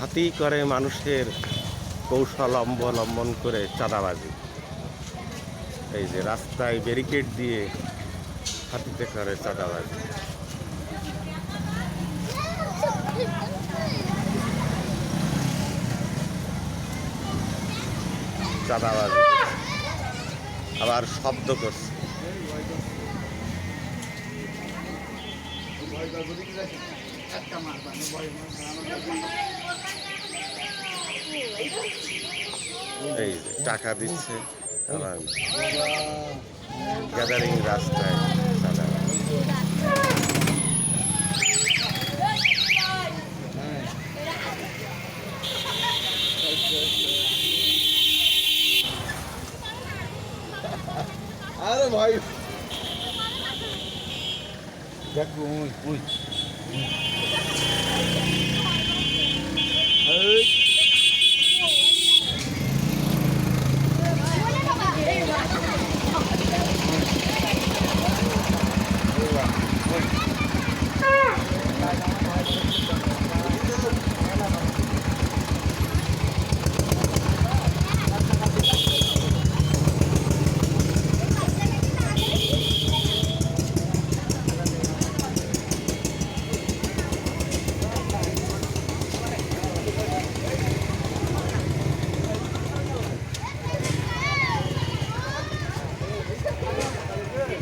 হাতেই করে মানুষের কৌশল অবলম্বন করে চাঁদাবাজি। এই যে রাস্তায় ব্যারিকেড দিয়ে হাতিতে করে চাঁদাবাজি। চাঁদাবাজি। আবার শব্দ করছে। এই যে টাকা দিচ্ছে আবার গ্যাদারিং রাস্তায় আরে ভাই। দেখো ওই ওই